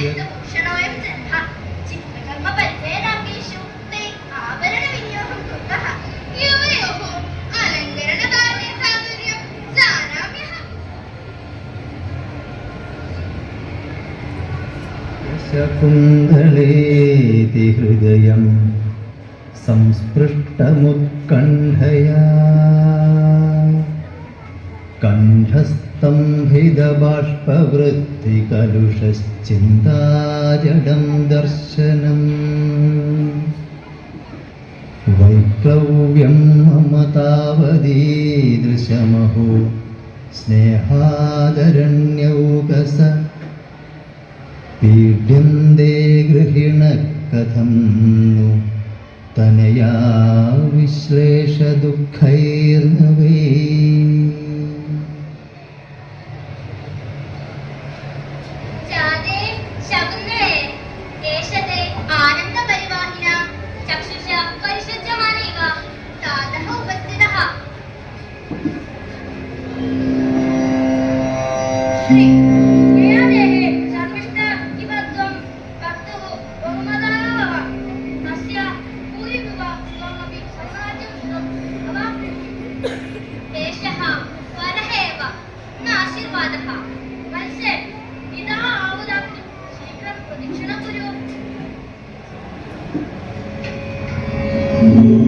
മനുഷ്യൻ ശകുന്തളേതി ഹൃദയം സംസ്പൃഷ്ടമുത്കണ്ഠയാ കണ്ഠസ്തംഭിതബാഷ്പവൃത്തികലുഷശ്ചിന്താജടം ദർശനം. വൈക്ലവ്യം മമതാവതീദൃശമഹോ സ്നേഹാദരണ്യൗകസ പീഡ്യന്തേ ഗൃഹിണ കഥം തനയാ വിശ്ലേഷ ദുഃഖൈർനവേ Thank mm -hmm. you.